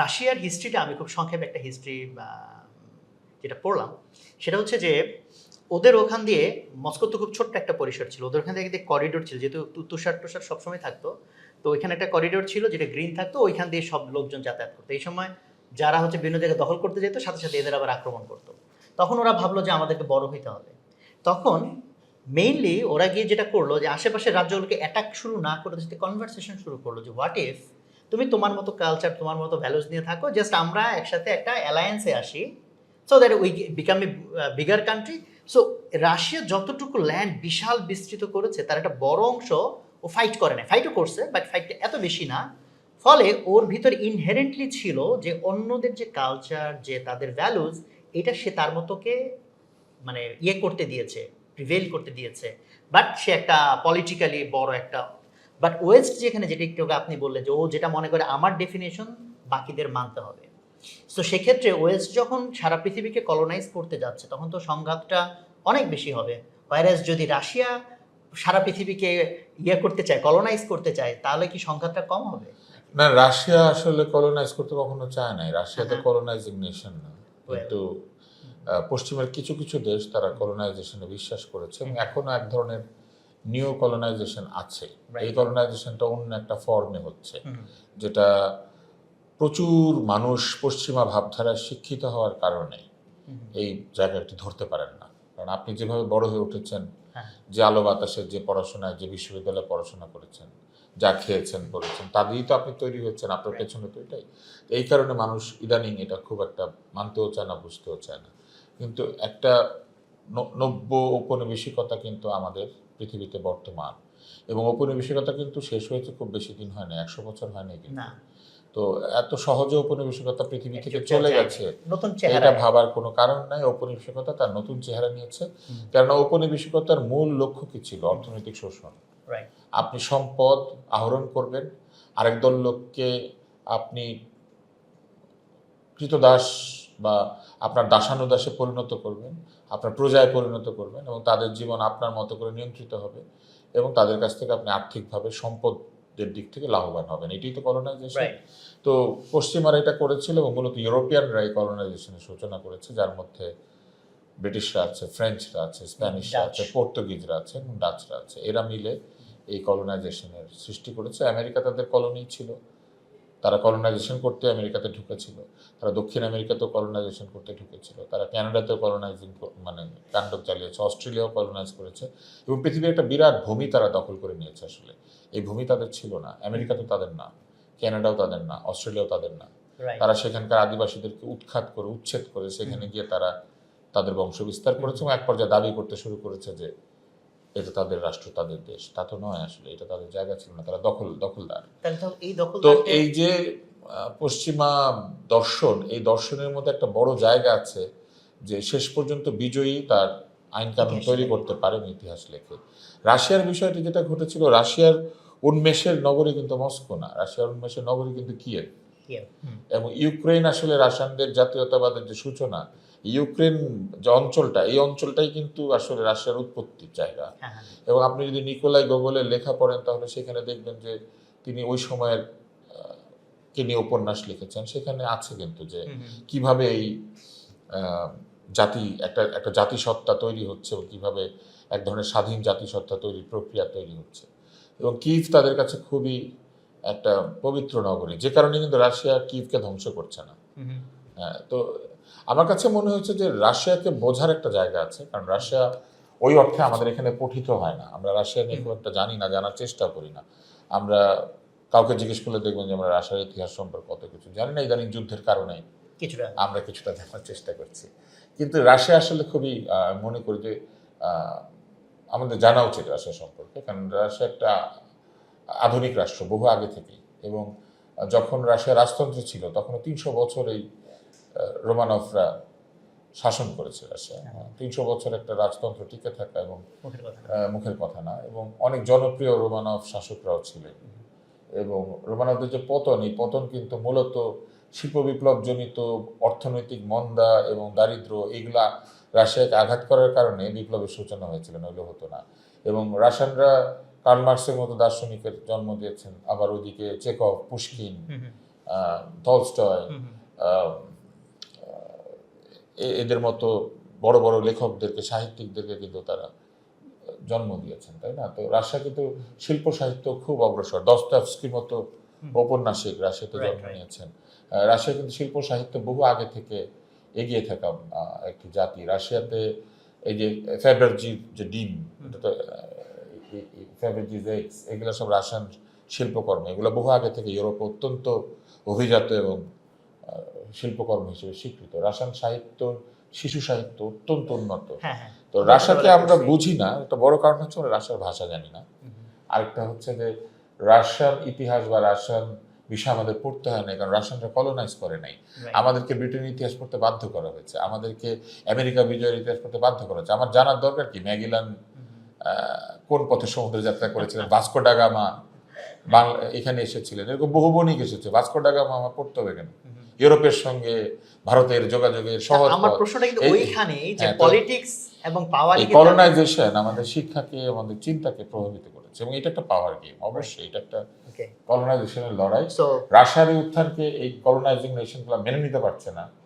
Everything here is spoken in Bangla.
রাশিয়ার হিস্ট্রিটা আমি খুব সংক্ষেপে একটা হিস্ট্রি যেটা পড়লাম। সেটা হচ্ছে যে, ওদের ওখান দিয়ে মস্কো তো খুব ছোট্ট একটা পরিসর ছিল। ওদের ওখান থেকে করিডোর ছিল, যেহেতু তুষার তুষার সবসময় থাকতো। তো ওইখানে একটা করিডোর ছিল যেটা গ্রিন থাকতো, ওইখান দিয়ে সব লোকজন যাতায়াত করতো। এই সময় যারা হচ্ছে বিভিন্ন জায়গায় দখল করতে যেত, সাথে সাথে এদের আবার আক্রমণ করতো। তখন ওরা ভাবলো যে আমাদেরকে বড় হইতে হবে। তখন মেইনলি ওরা গিয়ে যেটা করল যে, আশেপাশের রাজ্যগুলোকে অ্যাটাক শুরু না করে সাথে কনভারসেশন শুরু করল যে হোয়াট ইফ তুমি তোমার মতো কালচার তোমার মতো ভ্যালুস নিয়ে থাকো। জাস্ট আমরা একসাথে একটা অ্যালায়েন্সে আসি। So that we become a bigger country so Russia যতটুকু ল্যান্ড বিশাল বিস্তৃত করেছে, তার একটা বড় অংশ ও ফাইট করে না ফাইটও করছে বাট ফাইটটা এত বেশি না। ফলে ওর ভিতর ইনহেরেন্টলি ছিল যে অন্যদের যে কালচার যে তাদের ভ্যালুজ এটা সে তার মতোকে মানে ইয়ে করতে দিয়েছে প্রিভেল করতে দিয়েছে। বাট সে একটা পলিটিক্যালি বড় একটা বাট ওয়েস্ট যেখানে যেটা একটু আপনি বললেন যে ও যেটা মনে করে আমার ডেফিনেশন বাকিদের মানতে হবে। তো সেক্ষেত্রে ওয়েস্ট যখন সারা পৃথিবীকে কলোনাইজ করতে যাচ্ছে তখন তো সংঘাতটা অনেক বেশি হবে। ভাইরাস যদি রাশিয়া সারা পৃথিবীকে ইয়ে করতে চায় কলোনাইজ করতে চায় তাহলে কি সংঘাতটা কম হবে? না রাশিয়া আসলে কলোনাইজ করতে কখনো চায় নাই। রাশিয়া তো হ্যাঁ। কলোনাইজিং নেশন না। কিন্তু পশ্চিমের কিছু কিছু দেশ তারা কলোনাইজেশনে বিশ্বাস করেছে। এবং এখনও এক ধরনের নিউ কলোনাইজেশন আছে। এই কলোনাইজেশনটা অন্য একটা ফর্মে হচ্ছে। যেটা প্রচুর মানুষ পশ্চিমা ভাবধারায় শিক্ষিত হওয়ার কারণে এই জায়গাটি ধরতে পারেন না। কারণ আপনি যেভাবে বড় হয়ে উঠেছেন হ্যাঁ। যে আলো বাতাসে যে পড়াশোনায় যে বিশ্ববিদ্যালয়ে পড়াশোনা করেছেন যা খেয়েছেন পড়েছেন তা দিয়েই তো আপনি তৈরি হচ্ছেন আপনার পেছনে তো এটাই। এই কারণে মানুষ ইদানিং এটা খুব একটা মানতেও চায় না বুঝতেও চায় না। কিন্তু একটা নব্য ঔপনিবেশিকতা কিন্তু আমাদের পৃথিবীতে বর্তমান। এবং ঔপনিবেশিকতা কিন্তু শেষ হয়েছে খুব বেশি দিন হয় না একশো বছর হয়নি কিন্তু। তো এত সহজে ঔপনিবেশিকতা পৃথিবী থেকে চলে গেছে। নতুন এটা ভাবার কোনো কারণ নাই ঔপনিবেশিকতা তার নতুন চেহারা নিয়েছে। হুম। কেননা ঔপনিবেশিকতার মূল লক্ষ্য কি ছিল? অর্থনৈতিক শোষণ। আপনি সম্পদ আহরণ করবেন আরেক দল লোককে আপনি কৃতদাস বা আপনার দাসানুদাসে পরিণত করবেন আপনার প্রজায় পরিণত করবেন এবং তাদের জীবন আপনার মতো করে নিয়ন্ত্রিত হবে এবং তাদের কাছ থেকে আপনি আর্থিকভাবে সম্পদের দিক থেকে লাভবান হবেন। এটাই তো কলোনাইজেশন তো পশ্চিমারা এটা করেছিল এবং মূলত ইউরোপিয়ানরা এই কলোনাইজেশনের সূচনা করেছে যার মধ্যে ব্রিটিশরা আছে ফ্রেঞ্চরা আছে স্প্যানিশরা আছে পর্তুগিজরা আছে ডাচরা আছে। এরা মিলে এই কলোনাইজেশনের সৃষ্টি করেছে। আমেরিকা তাদের কলোনি ছিল। তারা কলোনাইজেশন করতে আমেরিকাতে ঢুকেছিল। তারা দক্ষিণ আমেরিকাতেও কলোনাইজেশন করতে ঢুকেছিল। তারা ক্যানাডাতেও কলোনাইজিং মানে তাণ্ডব চালিয়েছে অস্ট্রেলিয়াও কলোনাইজ করেছে এবং পৃথিবীর একটা বিরাট ভূমি তারা দখল করে নিয়েছে আসলে। এই ভূমি তাদের ছিল না। আমেরিকা তো তাদের না ক্যানাডাও তাদের না অস্ট্রেলিয়াও তাদের না। তারা সেখানকার আদিবাসীদেরকে উৎখাত করে উচ্ছেদ করে সেখানে গিয়ে তারা তাদের বংশ বিস্তার করেছে এবং এক পর্যায়ে দাবি করতে শুরু করেছে যে এটা তাদের রাষ্ট্র তাদের দেশ তা তো নয় আসলে এটা তাদের জায়গা ছিল না তারা দখল দখলদার। তো এই যে পশ্চিমা দর্শন এই দর্শনের মধ্যে একটা বড় জায়গা আছে যে শেষ পর্যন্ত বিজয়ী তার আইন কানুন তৈরি করতে পারেন ইতিহাস লেখে। রাশিয়ার বিষয়টি যেটা ঘটেছিল রাশিয়ার উন্মেষের নগরী কিন্তু মস্কো না রাশিয়ার উন্মেষের নগরী কিন্তু কিয়েভ। এবং ইউক্রেন আসলে রাশিয়ানদের জাতীয়তাবাদের যে সূচনা ইউক্রেন যে অঞ্চলটা এই অঞ্চলটাই কিন্তু আসলে রাশিয়ার উৎপত্তির জায়গা হ্যাঁ হ্যাঁ এবং আপনি যদি নিকোলাই গোগলের লেখা পড়েন তাহলে সেখানে দেখবেন যে তিনি ওই সময়ের কে নিয়ে উপন্যাস লিখেছেন সেখানে আছে কিন্তু যে। কীভাবে এই জাতি একটা একটা জাতিসত্তা তৈরি হচ্ছে এবং কীভাবে এক ধরনের স্বাধীন জাতিসত্তা তৈরির প্রক্রিয়া তৈরি হচ্ছে এবং কিভ তাদের কাছে খুবই একটা পবিত্র নগরী যে কারণে কিন্তু রাশিয়া কিভকে ধ্বংস করছে না। হ্যাঁ, তো আমার কাছে মনে হয়েছে যে রাশিয়াকে বোঝার একটা জায়গা আছে কারণ রাশিয়া ওই অর্থে আমাদের এখানে পঠিত হয় না। আমরা রাশিয়া নিয়ে খুব একটা জানি না জানার চেষ্টা করি না। আমরা কাউকে জিজ্ঞেস করলে দেখবেন যে আমরা রাশিয়ার ইতিহাস সম্পর্কে কত কিছু জানি না ইদানিং যুদ্ধের কারণে কিছুটা। আমরা কিছুটা জানার চেষ্টা করছি। কিন্তু রাশিয়া আসলে খুবই মনে করি যে আমাদের জানা উচিত রাশিয়া সম্পর্কে কারণ রাশিয়া একটা আধুনিক রাষ্ট্র বহু আগে থেকেই। এবং যখন রাশিয়া রাজতন্ত্র ছিল তখন তিনশো বছর এই রোমানফরা শাসন করেছে রাশিয়া তিনশো বছর একটা রাজতন্ত্র টিকে থাকা এবং মুখের কথা। না। এবং অনেক জনপ্রিয় রোমানভ শাসকরাও ছিলেন। এবং রোমানভদের যে পতন এই পতন কিন্তু মূলত শিল্প বিপ্লব জনিত অর্থনৈতিক মন্দা এবং দারিদ্র এগুলা রাশিয়াকে আঘাত করার কারণে বিপ্লবের সূচনা হয়েছিল নইলে হতো না। এবং রাশিয়ানরা কার্ল মার্কসের মতো দার্শনিকের জন্ম দিয়েছেন আবার ওদিকে চেকভ হুম, হুম। টলস্টয় এদের মতো বড় বড় লেখকদেরকে সাহিত্যিকদেরকে কিন্তু তারা জন্ম দিয়েছেন তাই না? তো রাশিয়া কিন্তু শিল্প সাহিত্য খুব অগ্রসর। দস্তাভস্কির মতো ঔপন্যাসিক রাশিয়াতে জন্ম নিয়েছেন। রাশিয়া কিন্তু শিল্প সাহিত্য বহু আগে থেকে এগিয়ে থাকা একটি জাতি। রাশিয়াতে এই যে ফেব্রারজির যে ডিম এটা তো এগুলো সব রাশিয়ান শিল্পকর্ম। এগুলো বহু আগে থেকে ইউরোপ অত্যন্ত অভিজাত এবং শিল্পকর্ম হিসেবে স্বীকৃত। রাশিয়ান সাহিত্য শিশু সাহিত্য অত্যন্ত উন্নত। হ্যাঁ হ্যাঁ। তো রাশিয়াকে আমরা। বুঝি। না একটা বড় কারণ হচ্ছে আমরা রাশিয়ার ভাষা জানি না। আরেকটা হচ্ছে যে রাশিয়ান ইতিহাস বা রাশিয়ান বিষয় আমাদের পড়তে হয় না কারণ রাশিয়ানরা কলোনাইজ করে নাই। আমাদেরকে ব্রিটেনের ইতিহাস পড়তে বাধ্য করা হয়েছে। আমাদেরকে আমেরিকা বিজয়ের ইতিহাস পড়তে বাধ্য করা হয়েছে। আমার জানার দরকার কি? ম্যাগিলান কোন পথে সমুদ্র যাত্রা করেছিলেন? ভাস্কো ডাগামা বাংলা এখানে এসেছিলেন। এরকম বহু বণিক এসেছে। ভাস্কো ডাগামা আমার পড়তে হবে কেন। ইউরোপের সঙ্গে ভারতের যোগাযোগের সহজ আমার প্রশ্নটা কিন্তু ওইখানেই যে হ্যাঁ, পলিটিক্স এবং পাওয়ার এই কলোনাইজেশন আমাদের শিক্ষাকে আমাদের চিন্তাকে প্রভাবিত করেছে এবং এটা একটা পাওয়ার গেম অবশ্যই এটা একটা কলোনাইজেশনের লড়াই। রাশিয়ার উত্থানকে এই কলোনাইজিং নেশনগুলো মেনে নিতে পারছে না।